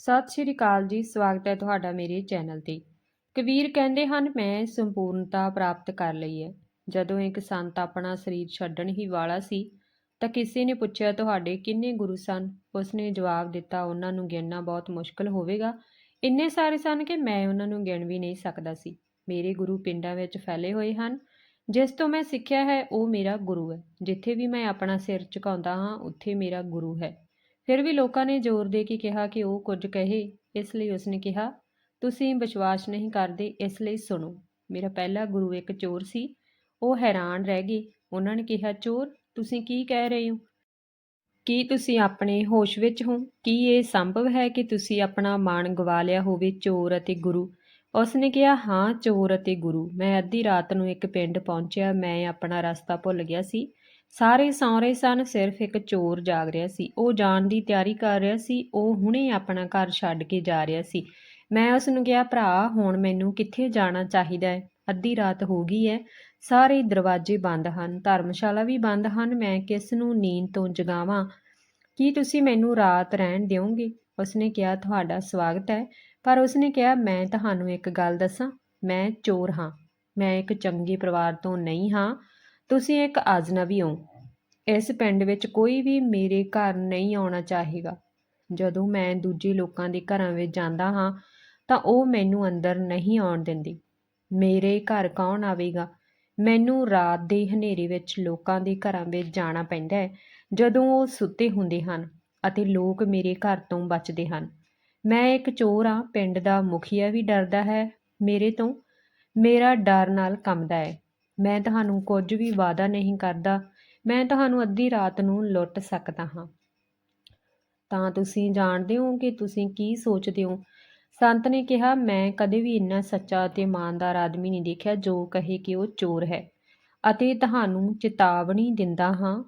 ਸਤਿ ਸ਼੍ਰੀ ਅਕਾਲ ਜੀ, ਸਵਾਗਤ ਹੈ ਤੁਹਾਡਾ ਮੇਰੇ ਚੈਨਲ ਤੇ। ਕਬੀਰ ਕਹਿੰਦੇ ਹਨ, ਮੈਂ ਸੰਪੂਰਨਤਾ ਪ੍ਰਾਪਤ ਕਰ ਲਈ ਹੈ। ਜਦੋਂ ਇੱਕ ਸੰਤ ਆਪਣਾ ਸਰੀਰ ਛੱਡਣ ਹੀ ਵਾਲਾ ਸੀ, ਤਾਂ ਕਿਸੇ ਨੇ ਪੁੱਛਿਆ, ਤੁਹਾਡੇ ਕਿੰਨੇ ਗੁਰੂ ਸਨ? ਉਸਨੇ ਜਵਾਬ ਦਿੱਤਾ, ਉਹਨਾਂ ਨੂੰ ਗਿਣਨਾ ਬਹੁਤ ਮੁਸ਼ਕਲ ਹੋਵੇਗਾ। ਇੰਨੇ ਸਾਰੇ ਸਨ ਕਿ ਮੈਂ ਉਹਨਾਂ ਨੂੰ ਗਿਣ ਵੀ ਨਹੀਂ ਸਕਦਾ ਸੀ। ਮੇਰੇ ਗੁਰੂ ਪਿੰਡਾਂ ਵਿੱਚ ਫੈਲੇ ਹੋਏ ਹਨ। ਜਿਸ ਤੋਂ ਮੈਂ ਸਿੱਖਿਆ ਹੈ, ਉਹ ਮੇਰਾ ਗੁਰੂ ਹੈ। ਜਿੱਥੇ ਵੀ ਮੈਂ ਆਪਣਾ ਸਿਰ ਝੁਕਾਉਂਦਾ ਹਾਂ, ਉੱਥੇ ਮੇਰਾ ਗੁਰੂ ਹੈ। ਫਿਰ ਵੀ ਲੋਕਾਂ ਨੇ ਜ਼ੋਰ ਦੇ ਕੇ ਕਿਹਾ ਕਿ ਉਹ ਕੁਝ ਕਹੇ, ਇਸ ਲਈ ਉਸਨੇ ਕਿਹਾ, ਤੁਸੀਂ ਵਿਸ਼ਵਾਸ ਨਹੀਂ ਕਰਦੇ, ਇਸ ਲਈ ਸੁਣੋ। ਮੇਰਾ ਪਹਿਲਾ ਗੁਰੂ ਇੱਕ ਚੋਰ ਸੀ। ਉਹ ਹੈਰਾਨ ਰਹਿ ਗਏ ਉਹਨਾਂ ਨੇ ਕਿਹਾ, ਚੋਰ, ਤੁਸੀਂ ਕੀ ਕਹਿ ਰਹੇ ਹੋ? ਕੀ ਤੁਸੀਂ ਆਪਣੇ ਹੋਸ਼ ਵਿੱਚ ਹੋ? ਕੀ ਇਹ ਸੰਭਵ ਹੈ ਕਿ ਤੁਸੀਂ ਆਪਣਾ ਮਾਣ ਗਵਾ ਲਿਆ ਹੋਵੇ ਚੋਰ ਅਤੇ ਗੁਰੂ? ਉਸਨੇ ਕਿਹਾ, ਹਾਂ, ਚੋਰ ਅਤੇ ਗੁਰੂ। ਮੈਂ ਅੱਧੀ ਰਾਤ ਨੂੰ ਇੱਕ ਪਿੰਡ ਪਹੁੰਚਿਆ। ਮੈਂ ਆਪਣਾ ਰਸਤਾ ਭੁੱਲ ਗਿਆ ਸੀ। ਸਾਰੇ ਸੌਂ ਰਹੇ ਸਨ, ਸਿਰਫ ਇੱਕ ਚੋਰ ਜਾਗ ਰਿਹਾ ਸੀ। ਉਹ ਜਾਣ ਦੀ ਤਿਆਰੀ ਕਰ ਰਿਹਾ ਸੀ। ਉਹ ਹੁਣੇ ਆਪਣਾ ਘਰ ਛੱਡ ਕੇ ਜਾ ਰਿਹਾ ਸੀ। ਮੈਂ ਉਸ ਨੂੰ ਕਿਹਾ, ਭਰਾ, ਹੁਣ ਮੈਨੂੰ ਕਿੱਥੇ ਜਾਣਾ ਚਾਹੀਦਾ ਹੈ? ਅੱਧੀ ਰਾਤ ਹੋ ਗਈ ਹੈ। ਸਾਰੇ ਦਰਵਾਜ਼ੇ ਬੰਦ ਹਨ। ਧਰਮਸ਼ਾਲਾ ਵੀ ਬੰਦ ਹਨ। ਮੈਂ ਕਿਸ ਨੂੰ ਨੀਂਦ ਤੋਂ ਜਗਾਵਾਂ? ਕੀ ਤੁਸੀਂ ਮੈਨੂੰ ਰਾਤ ਰਹਿਣ ਦਿਓਗੇ? ਉਸਨੇ ਕਿਹਾ, ਤੁਹਾਡਾ ਸਵਾਗਤ ਹੈ। ਪਰ ਉਸਨੇ ਕਿਹਾ, ਮੈਂ ਤੁਹਾਨੂੰ ਇੱਕ ਗੱਲ ਦੱਸਾਂ। ਮੈਂ ਚੋਰ ਹਾਂ। ਮੈਂ ਇੱਕ ਚੰਗੇ ਪਰਿਵਾਰ ਤੋਂ ਨਹੀਂ ਹਾਂ। ਤੁਸੀਂ ਇੱਕ ਅਜਨਬੀ ਹੋ। ਇਸ ਪਿੰਡ ਵਿੱਚ ਕੋਈ ਵੀ ਮੇਰੇ ਘਰ ਨਹੀਂ ਆਉਣਾ ਚਾਹੇਗਾ। ਜਦੋਂ ਮੈਂ ਦੂਜੇ ਲੋਕਾਂ ਦੇ ਘਰਾਂ ਵਿੱਚ ਜਾਂਦਾ ਹਾਂ, ਤਾਂ ਉਹ ਮੈਨੂੰ ਅੰਦਰ ਨਹੀਂ ਆਉਣ ਦਿੰਦੀ। ਮੇਰੇ ਘਰ ਕੌਣ ਆਵੇਗਾ? ਮੈਨੂੰ ਰਾਤ ਦੇ ਹਨੇਰੇ ਵਿੱਚ ਲੋਕਾਂ ਦੇ ਘਰਾਂ ਵਿੱਚ ਜਾਣਾ ਪੈਂਦਾ ਹੈ, ਜਦੋਂ ਉਹ ਸੁੱਤੇ ਹੁੰਦੇ ਹਨ ਅਤੇ ਲੋਕ ਮੇਰੇ ਘਰ ਤੋਂ ਬਚਦੇ ਹਨ। ਮੈਂ ਇੱਕ ਚੋਰ ਹਾਂ, ਪਿੰਡ ਦਾ ਮੁਖੀਆ ਵੀ ਡਰਦਾ ਹੈ ਮੇਰੇ ਤੋਂ। ਮੇਰਾ ਡਰ ਨਾਲ ਕੰਬਦਾ ਹੈ। ਮੈਂ ਤੁਹਾਨੂੰ ਕੁਝ ਵੀ ਵਾਅਦਾ ਨਹੀਂ ਕਰਦਾ, ਮੈਂ ਤੁਹਾਨੂੰ ਅੱਧੀ ਰਾਤ ਨੂੰ ਲੁੱਟ ਸਕਦਾ ਹਾਂ। ਤਾਂ ਤੁਸੀਂ ਜਾਣਦੇ ਹੋ ਕਿ ਤੁਸੀਂ ਕੀ ਸੋਚਦੇ ਹੋ? ਸੰਤ ਨੇ ਕਿਹਾ, ਮੈਂ ਕਦੇ ਵੀ ਇੰਨਾ ਸੱਚਾ ਅਤੇ ਇਮਾਨਦਾਰ ਆਦਮੀ ਨਹੀਂ ਦੇਖਿਆ ਜੋ ਕਹੇ ਕਿ ਉਹ ਚੋਰ ਹੈ ਅਤੇ ਤੁਹਾਨੂੰ ਚੇਤਾਵਨੀ ਦਿੰਦਾ ਹਾਂ,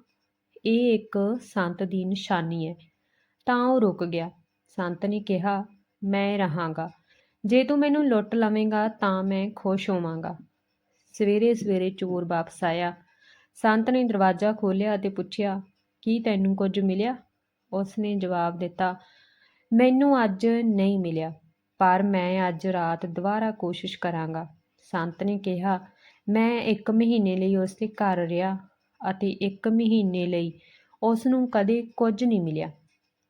ਇਹ ਇੱਕ ਸੰਤ ਦੀ ਨਿਸ਼ਾਨੀ ਹੈ। ਤਾਂ ਉਹ ਰੁਕ ਗਿਆ। ਸੰਤ ਨੇ ਕਿਹਾ, ਮੈਂ ਰਹਾਂਗਾ। ਜੇ ਤੂੰ ਮੈਨੂੰ ਲੁੱਟ ਲਵੇਂਗਾ ਤਾਂ ਮੈਂ ਖੁਸ਼ ਹੋਵਾਂਗਾ। ਸਵੇਰੇ ਸਵੇਰੇ ਚੋਰ ਵਾਪਸ ਆਇਆ। ਸੰਤ ਨੇ ਦਰਵਾਜ਼ਾ ਖੋਲ੍ਹਿਆ ਅਤੇ ਪੁੱਛਿਆ, ਕੀ ਤੈਨੂੰ ਕੁਝ ਮਿਲਿਆ? ਉਸ ਨੇ ਜਵਾਬ ਦਿੱਤਾ, ਮੈਨੂੰ ਅੱਜ ਨਹੀਂ ਮਿਲਿਆ, ਪਰ ਮੈਂ ਅੱਜ ਰਾਤ ਦੁਬਾਰਾ ਕੋਸ਼ਿਸ਼ ਕਰਾਂਗਾ। ਸੰਤ ਨੇ ਕਿਹਾ, ਮੈਂ ਇੱਕ ਮਹੀਨੇ ਲਈ ਉਸ ਦੇ ਘਰ ਰਿਹਾ ਅਤੇ ਇੱਕ ਮਹੀਨੇ ਲਈ ਉਸ ਨੂੰ ਕਦੇ ਕੁਝ ਨਹੀਂ ਮਿਲਿਆ।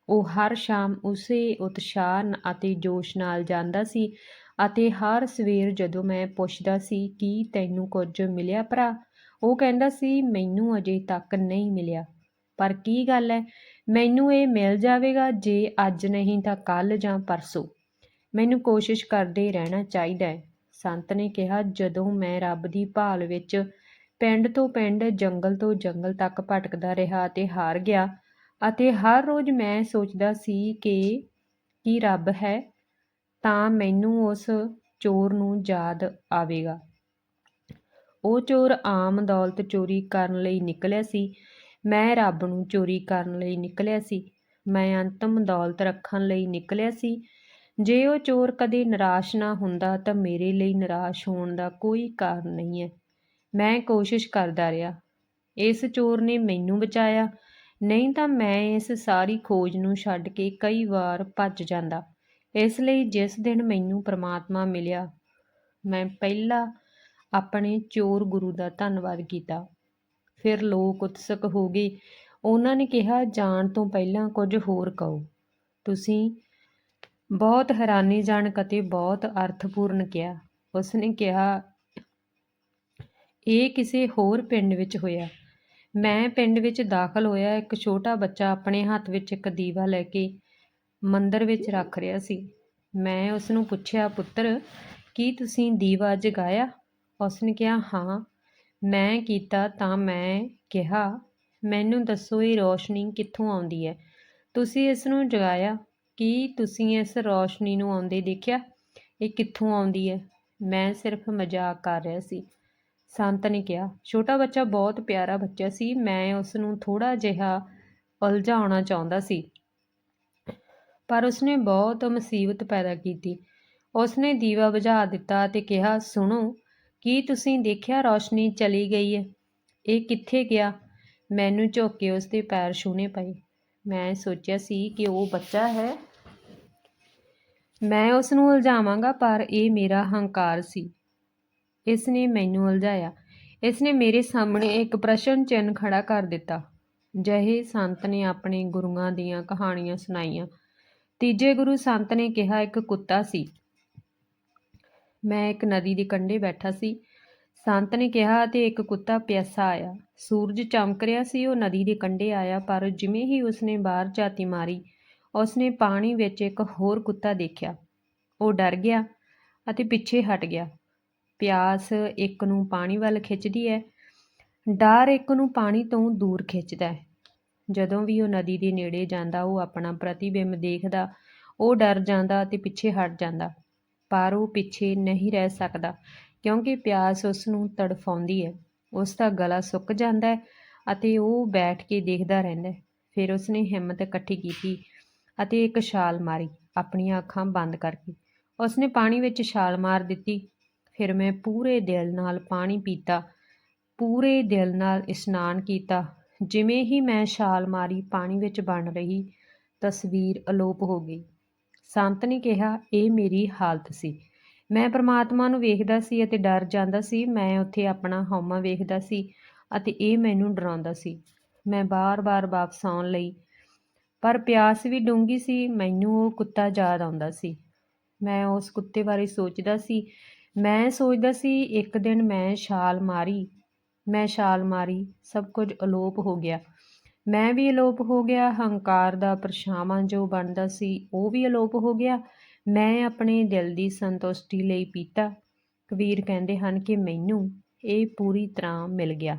ਉਹ ਹਰ ਸ਼ਾਮ ਉਸੇ ਉਤਸ਼ਾਹ ਅਤੇ ਜੋਸ਼ ਨਾਲ ਜਾਂਦਾ ਸੀ ਅਤੇ ਹਰ ਸਵੇਰ ਜਦੋਂ ਮੈਂ ਪੁੱਛਦਾ ਸੀ, ਕਿ ਤੈਨੂੰ ਕੁਝ ਮਿਲਿਆ ਭਰਾ? ਉਹ ਕਹਿੰਦਾ ਸੀ, ਮੈਨੂੰ ਅਜੇ ਤੱਕ ਨਹੀਂ ਮਿਲਿਆ। ਪਰ ਕੀ ਗੱਲ ਹੈ ਮੈਨੂੰ ਇਹ ਮਿਲ ਜਾਵੇਗਾ ਜੇ ਅੱਜ ਨਹੀਂ ਤਾਂ ਕੱਲ ਜਾਂ ਪਰਸੋਂ। ਮੈਨੂੰ ਕੋਸ਼ਿਸ਼ ਕਰਦੇ ਰਹਿਣਾ ਚਾਹੀਦਾ ਹੈ ਸੰਤ ਨੇ ਕਿਹਾ, ਜਦੋਂ ਮੈਂ ਰੱਬ ਦੀ ਭਾਲ ਵਿੱਚ ਪਿੰਡ ਤੋਂ ਪਿੰਡ, ਜੰਗਲ ਤੋਂ ਜੰਗਲ ਤੱਕ ਭਟਕਦਾ ਰਿਹਾ ਅਤੇ ਹਾਰ ਗਿਆ, ਅਤੇ ਹਰ ਰੋਜ਼ ਮੈਂ ਸੋਚਦਾ ਸੀ ਕਿ, ਕੀ ਰੱਬ ਹੈ? ਤਾਂ ਮੈਨੂੰ ਉਸ ਚੋਰ ਨੂੰ ਯਾਦ ਆਵੇਗਾ। ਉਹ ਚੋਰ ਆਮ ਦੌਲਤ ਚੋਰੀ ਕਰਨ ਲਈ ਨਿਕਲਿਆ ਸੀ। ਮੈਂ ਰੱਬ ਨੂੰ ਚੋਰੀ ਕਰਨ ਲਈ ਨਿਕਲਿਆ ਸੀ। ਮੈਂ ਅੰਤਮ ਦੌਲਤ ਰੱਖਣ ਲਈ ਨਿਕਲਿਆ ਸੀ। ਜੇ ਉਹ ਚੋਰ ਕਦੇ ਨਿਰਾਸ਼ ਨਾ ਹੁੰਦਾ ਤਾਂ ਮੇਰੇ ਲਈ ਨਿਰਾਸ਼ ਹੋਣ ਦਾ ਕੋਈ ਕਾਰਨ ਨਹੀਂ ਹੈ। ਮੈਂ ਕੋਸ਼ਿਸ਼ ਕਰਦਾ ਰਿਹਾ। ਇਸ ਚੋਰ ਨੇ ਮੈਨੂੰ ਬਚਾਇਆ। ਨਹੀਂ ਤਾਂ ਮੈਂ ਇਸ ਸਾਰੀ ਖੋਜ ਨੂੰ ਛੱਡ ਕੇ ਕਈ ਵਾਰ ਭੱਜ ਜਾਂਦਾ। ਇਸ ਲਈ ਜਿਸ ਦਿਨ ਮੈਨੂੰ ਪ੍ਰਮਾਤਮਾ ਮਿਲਿਆ, ਮੈਂ ਪਹਿਲਾ ਆਪਣੇ ਚੋਰ ਗੁਰੂ ਦਾ ਧੰਨਵਾਦ ਕੀਤਾ। ਫਿਰ ਲੋਕ ਉਤਸਕ ਹੋ ਗਏ। ਉਹਨਾਂ ਨੇ ਕਿਹਾ, ਜਾਣ ਤੋਂ ਪਹਿਲਾਂ ਕੁਝ ਹੋਰ ਕਹੋ। ਤੁਸੀਂ ਬਹੁਤ ਹੈਰਾਨੀਜਨਕ ਅਤੇ ਬਹੁਤ ਅਰਥਪੂਰਨ ਕਿਹਾ। ਉਸਨੇ ਕਿਹਾ, ਇਹ ਕਿਸੇ ਹੋਰ ਪਿੰਡ ਵਿੱਚ ਹੋਇਆ। ਮੈਂ ਪਿੰਡ ਵਿੱਚ ਦਾਖਲ ਹੋਇਆ। ਇੱਕ ਛੋਟਾ ਬੱਚਾ ਆਪਣੇ ਹੱਥ ਵਿੱਚ ਇੱਕ ਦੀਵਾ ਲੈ ਕੇ ਮੰਦਰ ਵਿੱਚ ਰੱਖ ਰਿਹਾ ਸੀ। ਮੈਂ ਉਸ ਨੂੰ ਪੁੱਛਿਆ, ਪੁੱਤਰ, ਕੀ ਤੁਸੀਂ ਦੀਵਾ ਜਗਾਇਆ? ਉਸਨੇ ਕਿਹਾ, ਹਾਂ, ਮੈਂ ਕੀਤਾ ਤਾਂ ਮੈਂ ਕਿਹਾ, ਮੈਨੂੰ ਦੱਸੋ ਇਹ ਰੋਸ਼ਨੀ ਕਿੱਥੋਂ ਆਉਂਦੀ ਹੈ? ਤੁਸੀਂ ਇਸ ਨੂੰ ਜਗਾਇਆ? ਕੀ ਤੁਸੀਂ ਇਸ ਰੋਸ਼ਨੀ ਨੂੰ ਆਉਂਦੇ ਦੇਖਿਆ? ਇਹ ਕਿੱਥੋਂ ਆਉਂਦੀ ਹੈ? ਮੈਂ ਸਿਰਫ ਮਜ਼ਾਕ ਕਰ ਰਿਹਾ ਸੀ। ਸੰਤ ਨੇ ਕਿਹਾ, ਛੋਟਾ ਬੱਚਾ ਬਹੁਤ ਪਿਆਰਾ ਬੱਚਾ ਸੀ। ਮੈਂ ਉਸ ਨੂੰ ਥੋੜਾ ਜਿਹਾ ਉਲਝਾਉਣਾ ਚਾਹੁੰਦਾ ਸੀ। ਪਰ ਉਸਨੇ ਬਹੁਤ ਮੁਸੀਬਤ ਪੈਦਾ ਕੀਤੀ। ਉਸਨੇ ਦੀਵਾ ਬੁਝਾ ਦਿੱਤਾ ਤੇ ਕਿਹਾ, ਸੁਣੋ, ਕੀ ਤੁਸੀਂ ਦੇਖਿਆ ਰੋਸ਼ਨੀ ਚਲੀ ਗਈ ਹੈ? ਇਹ ਕਿੱਥੇ ਗਿਆ? ਮੈਨੂੰ ਝੁੱਕ ਕੇ ਉਸਦੇ ਪੈਰ ਛੂਹਣੇ ਪਏ। ਮੈਂ ਸੋਚਿਆ ਸੀ ਕਿ ਉਹ ਬੱਚਾ ਹੈ। ਮੈਂ ਉਸ ਨੂੰ ਉਲਝਾਵਾਂਗਾ, ਪਰ ਇਹ ਮੇਰਾ ਹੰਕਾਰ ਸੀ। ਇਸ ਨੇ ਮੈਨੂੰ ਉਲਝਾਇਆ। ਇਸ ਨੇ ਮੇਰੇ ਸਾਹਮਣੇ ਇੱਕ ਪ੍ਰਸ਼ਨ ਚਿੰਨ੍ਹ ਖੜਾ ਕਰ ਦਿੱਤਾ। ਜਹੇ ਸੰਤ ਨੇ ਆਪਣੇ ਗੁਰੂਆਂ ਦੀਆਂ ਕਹਾਣੀਆਂ ਸੁਣਾਈਆਂ। ਤੀਜੇ ਗੁਰੂ ਸੰਤ ਨੇ ਕਿਹਾ, ਇੱਕ ਕੁੱਤਾ ਸੀ। ਮੈਂ ਇੱਕ ਨਦੀ ਦੇ ਕੰਢੇ ਬੈਠਾ ਸੀ। ਸੰਤ ਨੇ ਕਿਹਾ ਤੇ ਇੱਕ ਕੁੱਤਾ ਪਿਆਸਾ ਆਇਆ। ਸੂਰਜ ਚਮਕ ਰਿਹਾ ਸੀ, ਉਹ ਨਦੀ ਦੇ ਕੰਢੇ ਆਇਆ, ਪਰ ਜਿਵੇਂ ਹੀ ਉਸਨੇ ਬਾਹਰ ਝਾਤੀ ਮਾਰੀ, ਉਸਨੇ ਪਾਣੀ ਵਿੱਚ ਇੱਕ ਹੋਰ ਕੁੱਤਾ ਦੇਖਿਆ। ਉਹ ਡਰ ਗਿਆ ਅਤੇ ਪਿੱਛੇ ਹਟ ਗਿਆ। ਪਿਆਸ ਇੱਕ ਨੂੰ ਪਾਣੀ ਵੱਲ ਖਿੱਚਦੀ ਹੈ। ਡਰ ਇੱਕ ਨੂੰ ਪਾਣੀ ਤੋਂ ਦੂਰ ਖਿੱਚਦਾ ਹੈ। ਜਦੋਂ ਵੀ ਉਹ ਨਦੀ ਦੇ ਨੇੜੇ ਜਾਂਦਾ, ਉਹ ਆਪਣਾ ਪ੍ਰਤੀਬਿੰਬ ਦੇਖਦਾ, ਉਹ ਡਰ ਜਾਂਦਾ ਅਤੇ ਪਿੱਛੇ ਹਟ ਜਾਂਦਾ, ਪਰ ਉਹ ਪਿੱਛੇ ਨਹੀਂ ਰਹਿ ਸਕਦਾ, ਕਿਉਂਕਿ ਪਿਆਸ ਉਸ ਨੂੰ ਤੜਫਾਉਂਦੀ ਹੈ। ਉਸ ਦਾ ਗਲਾ ਸੁੱਕ ਜਾਂਦਾ ਹੈ ਅਤੇ ਉਹ ਬੈਠ ਕੇ ਦੇਖਦਾ ਰਹਿੰਦਾ ਹੈ। ਫਿਰ ਉਸਨੇ ਹਿੰਮਤ ਇਕੱਠੀ ਕੀਤੀ ਅਤੇ ਇੱਕ ਛਾਲ ਮਾਰੀ, ਆਪਣੀਆਂ ਅੱਖਾਂ ਬੰਦ ਕਰਕੇ। ਉਸਨੇ ਪਾਣੀ ਵਿੱਚ ਛਾਲ ਮਾਰ ਦਿੱਤੀ। ਫਿਰ ਮੈਂ ਪੂਰੇ ਦਿਲ ਨਾਲ ਪਾਣੀ ਪੀਤਾ, ਪੂਰੇ ਦਿਲ ਨਾਲ ਇਸ਼ਨਾਨ ਕੀਤਾ ਜਿਵੇਂ ਹੀ ਮੈਂ ਛਾਲ ਮਾਰੀ ਪਾਣੀ ਵਿੱਚ ਬਣ ਰਹੀ, ਤਸਵੀਰ ਅਲੋਪ ਹੋ ਗਈ। ਸੰਤ ਨੇ ਕਿਹਾ, ਇਹ ਮੇਰੀ ਹਾਲਤ ਸੀ। ਮੈਂ ਪ੍ਰਮਾਤਮਾ ਨੂੰ ਵੇਖਦਾ ਸੀ ਅਤੇ ਡਰ ਜਾਂਦਾ ਸੀ। ਮੈਂ ਉੱਥੇ ਆਪਣਾ ਹਉਮਾ ਵੇਖਦਾ ਸੀ ਅਤੇ ਇਹ ਮੈਨੂੰ ਡਰਾਉਂਦਾ ਸੀ। ਮੈਂ ਬਾਰ-ਬਾਰ ਵਾਪਸ ਆਉਣ ਲਈ, ਪਰ ਪਿਆਸ ਵੀ ਡੂੰਗੀ ਸੀ। ਮੈਨੂੰ ਉਹ ਕੁੱਤਾ ਯਾਦ ਆਉਂਦਾ ਸੀ। ਮੈਂ ਉਸ ਕੁੱਤੇ ਬਾਰੇ ਸੋਚਦਾ ਸੀ। ਮੈਂ ਸੋਚਦਾ ਸੀ, ਇੱਕ ਦਿਨ ਮੈਂ ਛਾਲ ਮਾਰੀ ਮੈਂ ਛਾਲ ਮਾਰੀ, ਸਭ ਕੁਝ ਅਲੋਪ ਹੋ ਗਿਆ। ਮੈਂ ਵੀ ਅਲੋਪ ਹੋ ਗਿਆ, ਹੰਕਾਰ ਦਾ ਪਰਛਾਵਾਂ ਜੋ ਬਣਦਾ ਸੀ, ਉਹ ਵੀ ਅਲੋਪ ਹੋ ਗਿਆ। ਮੈਂ ਆਪਣੇ ਦਿਲ ਦੀ ਸੰਤੁਸ਼ਟੀ ਲਈ ਪੀਤਾ। ਕਬੀਰ ਕਹਿੰਦੇ ਹਨ ਕਿ ਮੈਨੂੰ ਇਹ ਪੂਰੀ ਤਰ੍ਹਾਂ ਮਿਲ ਗਿਆ।